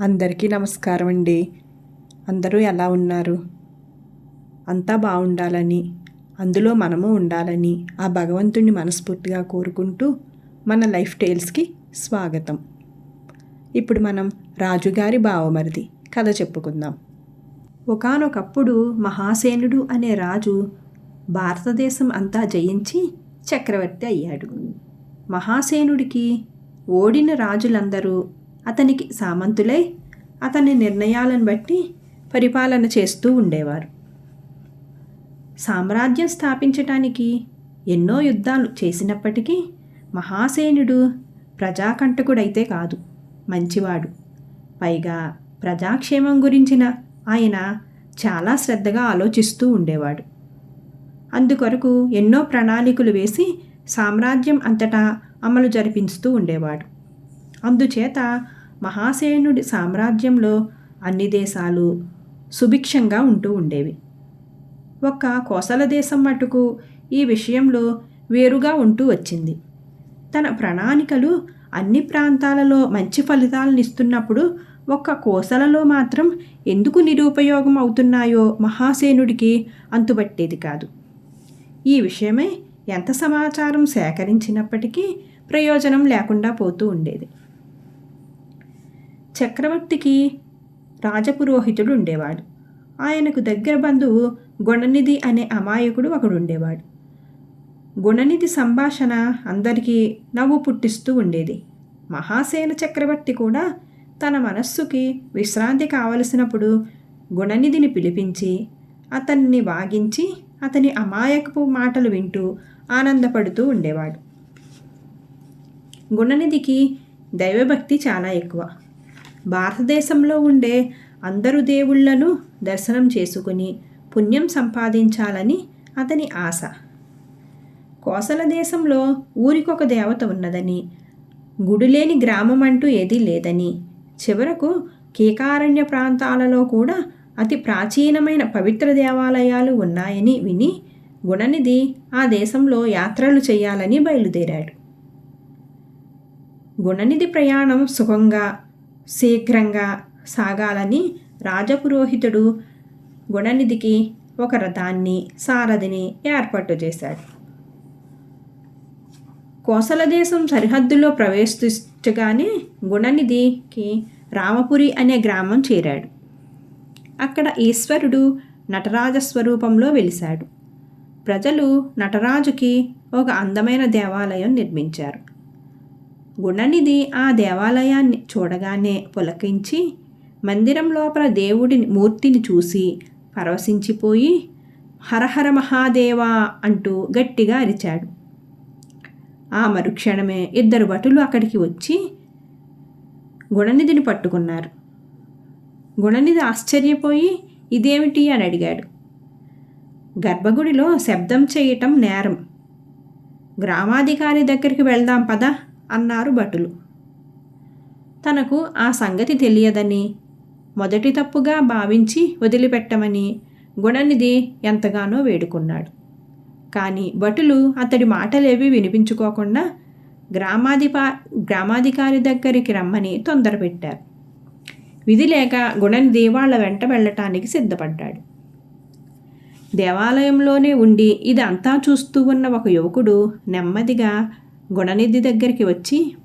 అందరికీ నమస్కారం అండి. అందరూ ఎలా ఉన్నారు? అంతా బాగుండాలని అందులో మనము ఉండాలని ఆ భగవంతుణ్ణి మనస్ఫూర్తిగా కోరుకుంటూ మన లైఫ్ టైల్స్కి స్వాగతం. ఇప్పుడు మనం రాజుగారి బావమరిది కథ చెప్పుకుందాం. ఒకానొకప్పుడు మహాసేనుడు అనే రాజు భారతదేశం అంతా జయించి చక్రవర్తి అయ్యాడు. మహాసేనుడికి ఓడిన రాజులందరూ అతనికి సామంతులై అతని నిర్ణయాలను బట్టి పరిపాలన చేస్తూ ఉండేవారు. సామ్రాజ్యం స్థాపించటానికి ఎన్నో యుద్ధాలు చేసినప్పటికీ మహాసేనుడు ప్రజాకంటకుడైతే కాదు మంచివాడు. పైగా ప్రజాక్షేమం గురించిన ఆయన చాలా శ్రద్ధగా ఆలోచిస్తూ ఉండేవాడు. అందుకొరకు ఎన్నో ప్రణాళికలు వేసి సామ్రాజ్యం అంతటా అమలు జరిపిస్తూ ఉండేవాడు. అందుచేత మహాసేనుడి సామ్రాజ్యంలో అన్ని దేశాలు సుభిక్షంగా ఉంటూ ఉండేవి. ఒక్క కోసల దేశం మటుకు ఈ విషయంలో వేరుగా ఉంటూ వచ్చింది. తన ప్రణాళికలు అన్ని ప్రాంతాలలో మంచి ఫలితాలను ఇస్తున్నప్పుడు ఒక్క కోసలలో మాత్రం ఎందుకు నిరుపయోగం అవుతున్నాయో మహాసేనుడికి అంతుబట్టేది కాదు. ఈ విషయమై ఎంత సమాచారం సేకరించినప్పటికీ ప్రయోజనం లేకుండా పోతూ ఉండేది. చక్రవర్తికి రాజపురోహితుడు ఉండేవాడు. ఆయనకు దగ్గర బంధువు గుణనిధి అనే అమాయకుడు ఒకడు ఉండేవాడు. గుణనిధి సంభాషణ అందరికీ నవ్వు పుట్టిస్తూ ఉండేది. మహాసేన చక్రవర్తి కూడా తన మనస్సుకి విశ్రాంతి కావలసినప్పుడు గుణనిధిని పిలిపించి అతన్ని వాగించి అతని అమాయకపు మాటలు వింటూ ఆనందపడుతూ ఉండేవాడు. గుణనిధికి దైవభక్తి చాలా ఎక్కువ. భారతదేశంలో ఉండే అందరు దేవుళ్ళను దర్శనం చేసుకుని పుణ్యం సంపాదించాలని అతని ఆశ. కోసల దేశంలో ఊరికొక దేవత ఉన్నదని గుడిలేని గ్రామం అంటూ ఏదీ లేదని చివరకు కీకారణ్య ప్రాంతాలలో కూడా అతి ప్రాచీనమైన పవిత్ర దేవాలయాలు ఉన్నాయని విని గుణనిధి ఆ దేశంలో యాత్రలు చేయాలని బయలుదేరాడు. గుణనిధి ప్రయాణం సుఖంగా శీఘ్రంగా సాగాలని రాజపురోహితుడు గుణనిధికి ఒక రథాన్ని సారథిని ఏర్పాటు చేశాడు. కోసల దేశం సరిహద్దులో ప్రవేశించగానే గుణనిధికి రామపురి అనే గ్రామం చేరాడు. అక్కడ ఈశ్వరుడు నటరాజ స్వరూపంలో వెలిశాడు. ప్రజలు నటరాజుకి ఒక అందమైన దేవాలయం నిర్మించారు. గుణనిధి ఆ దేవాలయాన్ని చూడగానే పులకించి మందిరం లోపల దేవుడి మూర్తిని చూసి పరవశించిపోయి హరహర మహాదేవా అంటూ గట్టిగా అరిచాడు. ఆ మరుక్షణమే ఇద్దరు భటులు అక్కడికి వచ్చి గుణనిధిని పట్టుకున్నారు. గుణనిధి ఆశ్చర్యపోయి ఇదేమిటి అని అడిగాడు. గర్భగుడిలో శబ్దం చేయటం నేరం. గ్రామాధికారి దగ్గరికి వెళ్దాం పదా. అన్నారు భటులు. తనకు ఆ సంగతి తెలియదని మొదటి తప్పుగా భావించి వదిలిపెట్టమని గుణనిధి ఎంతగానో వేడుకున్నాడు. కానీ భటులు అతడి మాటలేవి వినిపించుకోకుండా గ్రామాధిపా గ్రామాధికారి దగ్గరికి రమ్మని తొందరపెట్టారు. విధి లేక గుణనిధి వాళ్ళ వెంట వెళ్ళటానికి సిద్ధపడ్డాడు. దేవాలయంలోనే ఉండి ఇదంతా చూస్తూ ఉన్న ఒక యువకుడు నెమ్మదిగా గుణనిధి దగ్గరికి వచ్చి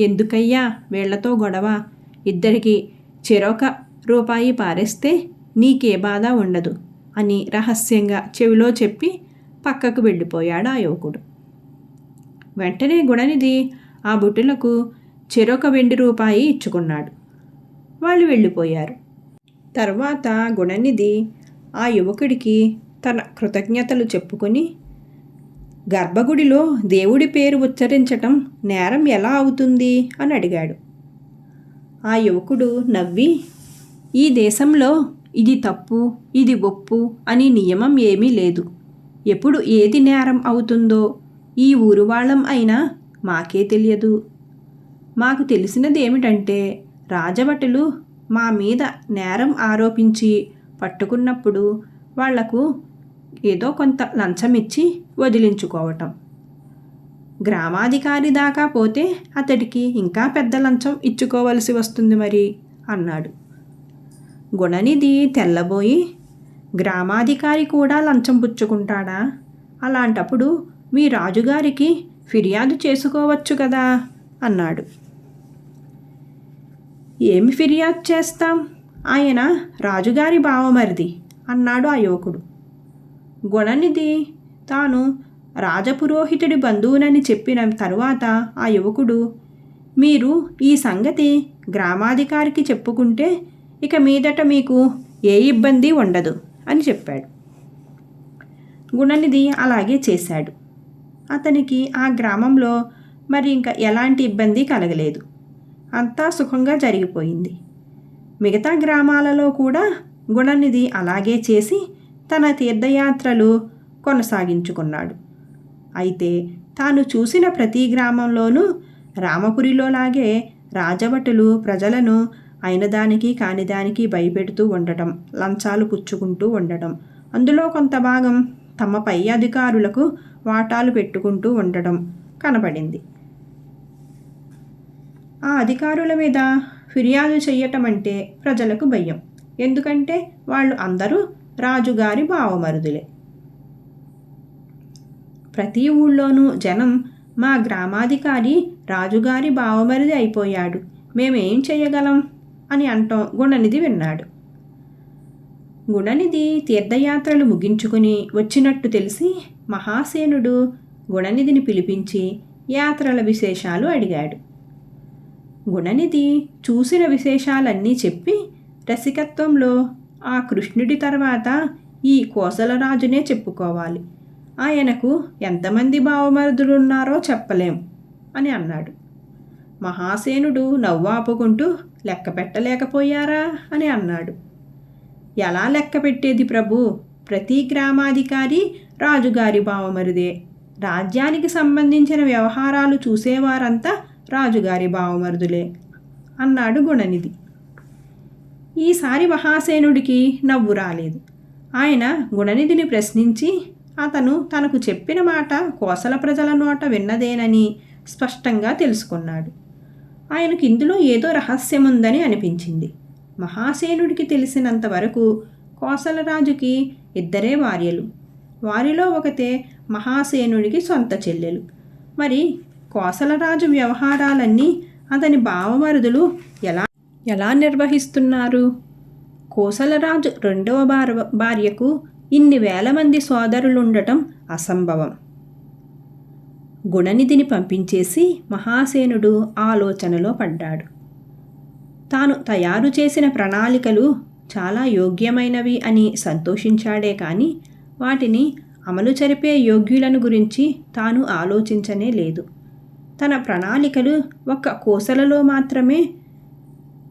ఎందుకయ్యా వీళ్ళతో గొడవ? ఇద్దరికి చెరొక రూపాయి పారేస్తే నీకే బాధ ఉండదు అని రహస్యంగా చెవిలో చెప్పి పక్కకు వెళ్ళిపోయాడు ఆ యువకుడు. వెంటనే గుణనిధి ఆ బుట్టులకు చెరొక వెండి రూపాయి ఇచ్చుకున్నాడు. వాళ్ళు వెళ్ళిపోయారు. తర్వాత గుణనిధి ఆ యువకుడికి తన కృతజ్ఞతలు చెప్పుకొని గర్భగుడిలో దేవుడి పేరు ఉచ్చరించటం నేరం ఎలా అవుతుంది అని అడిగాడు. ఆ యువకుడు నవ్వి ఈ దేశంలో ఇది తప్పు ఇది ఒప్పు అని నియమం ఏమీ లేదు. ఎప్పుడు ఏది నేరం అవుతుందో ఈ ఊరు వాళ్ళం అయినా మాకే తెలియదు. మాకు తెలిసినది ఏమిటంటే రాజభటులు మా మీద నేరం ఆరోపించి పట్టుకున్నప్పుడు వాళ్ళకు ఏదో కొంత లంచం ఇచ్చి వదిలించుకోవటం. గ్రామాధికారి దాకా పోతే అతడికి ఇంకా పెద్ద లంచం ఇచ్చుకోవలసి వస్తుంది మరి అన్నాడు. గుణనిధి తెల్లబోయి గ్రామాధికారి కూడా లంచం పుచ్చుకుంటాడా? అలాంటప్పుడు మీ రాజుగారికి ఫిర్యాదు చేసుకోవచ్చు కదా అన్నాడు. ఏమి ఫిర్యాదు చేస్తాం? ఆయన రాజుగారి బావమరిది అన్నాడు ఆ యువకుడు. గుణనిధి తాను రాజపురోహితుడి బంధువునని చెప్పిన తరువాత ఆ యువకుడు మీరు ఈ సంగతి గ్రామాధికారికి చెప్పుకుంటే ఇక మీదట మీకు ఏ ఇబ్బంది ఉండదు అని చెప్పాడు. గుణనిధి అలాగే చేశాడు. అతనికి ఆ గ్రామంలో మరి ఇంకా ఎలాంటి ఇబ్బంది కలగలేదు. అంతా సుఖంగా జరిగిపోయింది. మిగతా గ్రామాలలో కూడా గుణనిధి అలాగే చేసి తన తీర్థయాత్రలు కొనసాగించుకున్నాడు. అయితే తాను చూసిన ప్రతి గ్రామంలోనూ రామపురిలోలాగే రాజభటులు ప్రజలను అయినదానికి కానిదానికి కాని దానికి భయపెడుతూ ఉండటం లంచాలు పుచ్చుకుంటూ ఉండటం అందులో కొంత భాగం తమ పై అధికారులకు వాటాలు పెట్టుకుంటూ ఉండటం కనపడింది. ఆ అధికారుల మీద ఫిర్యాదు చేయటం అంటే ప్రజలకు భయం. ఎందుకంటే వాళ్ళు అందరూ రాజుగారి బావమరుదులే. ప్రతి ఊళ్ళోనూ జనం మా గ్రామాధికారి రాజుగారి బావమరిది అయిపోయాడు. మేమేం చేయగలం? అని అంటాం గుణనిధి విన్నాడు. గుణనిధి తీర్థయాత్రలు ముగించుకుని వచ్చినట్టు తెలిసి మహాసేనుడు గుణనిధిని పిలిపించి యాత్రల విశేషాలు అడిగాడు. గుణనిధి చూసిన విశేషాలన్నీ చెప్పి రసికత్వంలో ఆ కృష్ణుడి తర్వాత ఈ కోసలరాజునే చెప్పుకోవాలి. ఆయనకు ఎంతమంది భావమరుదులున్నారో చెప్పలేం అని అన్నాడు. మహాసేనుడు నవ్వాపుకుంటూ లెక్క పెట్టలేకపోయారా? అని అన్నాడు. ఎలా లెక్క పెట్టేది ప్రభు? ప్రతి గ్రామాధికారి రాజుగారి బావమరిదే. రాజ్యానికి సంబంధించిన వ్యవహారాలు చూసేవారంతా రాజుగారి బావమరుదులే అన్నాడు గుణనిధి. ఈసారి మహాసేనుడికి నవ్వు రాలేదు. ఆయన గుణనిధిని ప్రశ్నించి అతను తనకు చెప్పిన మాట కోసల ప్రజల నోట విన్నదేనని స్పష్టంగా తెలుసుకున్నాడు. ఆయనకు ఇందులో ఏదో రహస్యముందని అనిపించింది. మహాసేనుడికి తెలిసినంత వరకు కోసలరాజుకి ఇద్దరే భార్యలు వారిలో ఒకతే మహాసేనుడికి సొంత చెల్లెలు. మరి కోసలరాజు వ్యవహారాలన్నీ అతని భావమరుదులు ఎలా ఎలా నిర్వహిస్తున్నారు? కోసలరాజు రెండవ భార భార్యకు ఇన్ని వేల మంది సోదరులుండటం అసంభవం. గుణనిధిని పంపించేసి మహాసేనుడు ఆలోచనలో పడ్డాడు. తాను తయారు చేసిన ప్రణాళికలు చాలా యోగ్యమైనవి అని సంతోషించాడే కానీ వాటిని అమలు జరిపే యోగ్యులను గురించి తాను ఆలోచించనే లేదు. తన ప్రణాళికలు ఒక్క కోసలలో మాత్రమే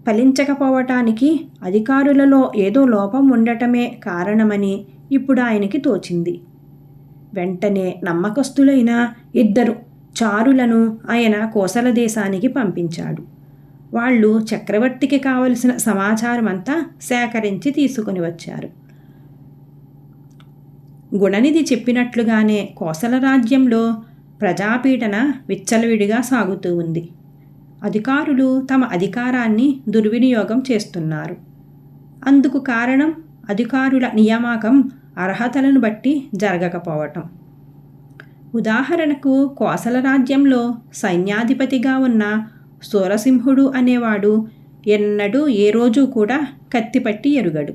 ఫలించకపోవటానికి అధికారులలో ఏదో లోపం ఉండటమే కారణమని ఇప్పుడు ఆయనకి తోచింది. వెంటనే నమ్మకస్తులైన ఇద్దరు చారులను ఆయన కోసల దేశానికి పంపించాడు. వాళ్ళు చక్రవర్తికి కావలసిన సమాచారం అంతా సేకరించి తీసుకుని వచ్చారు. గుణనిధి చెప్పినట్లుగానే కోసల రాజ్యంలో ప్రజాపీడన విచ్చలవిడిగా సాగుతూ ఉంది. అధికారులు తమ అధికారాన్ని దుర్వినియోగం చేస్తున్నారు. అందుకు కారణం అధికారుల నియామకం అర్హతలను బట్టి జరగకపోవటం. ఉదాహరణకు కోసల రాజ్యంలో సైన్యాధిపతిగా ఉన్న సూరసింహుడు అనేవాడు ఎన్నడూ ఏ రోజు కూడా కత్తిపట్టి ఎరుగడు.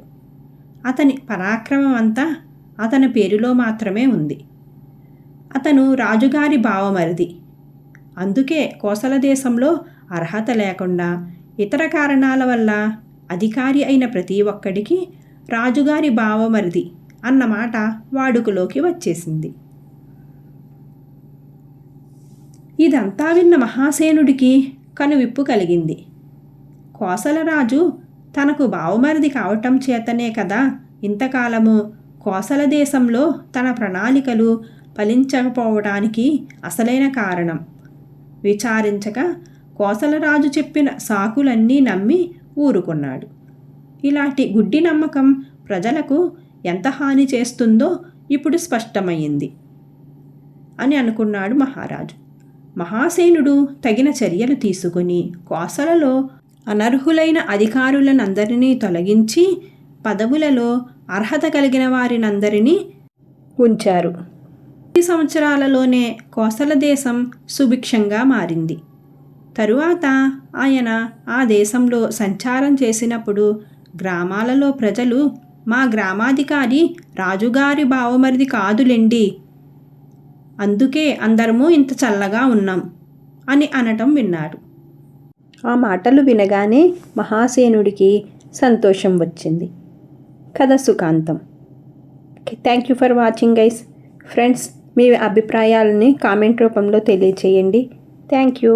అతని పరాక్రమం అంతా అతని పేరులో మాత్రమే ఉంది. అతను రాజుగారి భావమరిది అందుకే కోసల దేశంలో అర్హత లేకుండా ఇతర కారణాల వల్ల అధికారి అయిన ప్రతి ఒక్కడికి రాజుగారి భావమరిది అన్నమాట వాడుకలోకి వచ్చేసింది. ఇదంతా విన్న మహాసేనుడికి కనువిప్పు కలిగింది. కోసలరాజు తనకు బావమరిది కావటం చేతనే కదా ఇంతకాలము కోసల దేశంలో తన ప్రణాళికలు ఫలించకపోవడానికి అసలైన కారణం. విచారించక కోసలరాజు చెప్పిన సాకులన్నీ నమ్మి ఊరుకున్నాడు. ఇలాంటి గుడ్డి నమ్మకం ప్రజలకు ఎంత హాని చేస్తుందో ఇప్పుడు స్పష్టమైంది అని అనుకున్నాడు మహారాజు. మహాసేనుడు తగిన చర్యలు తీసుకుని కోసలలో అనర్హులైన అధికారులనందరినీ తొలగించి పదవులలో అర్హత కలిగిన వారినందరినీ ఉంచారు. ఈ సంవత్సరాలలోనే కోసల దేశం సుభిక్షంగా మారింది. తరువాత ఆయన ఆ దేశంలో సంచారం చేసినప్పుడు గ్రామాలలో ప్రజలు మా గ్రామాధికారి రాజుగారి బావమరిది కాదులెండి. అందుకే అందరము ఇంత చల్లగా ఉన్నాం అని అనటం విన్నారు ఆ మాటలు వినగానే మహాసేనుడికి సంతోషం వచ్చింది. కథ సుఖాంతం. Thank you for watching guys friends మీ అభిప్రాయాలని కామెంట్ రూపంలో తెలియచేయండి. Thank you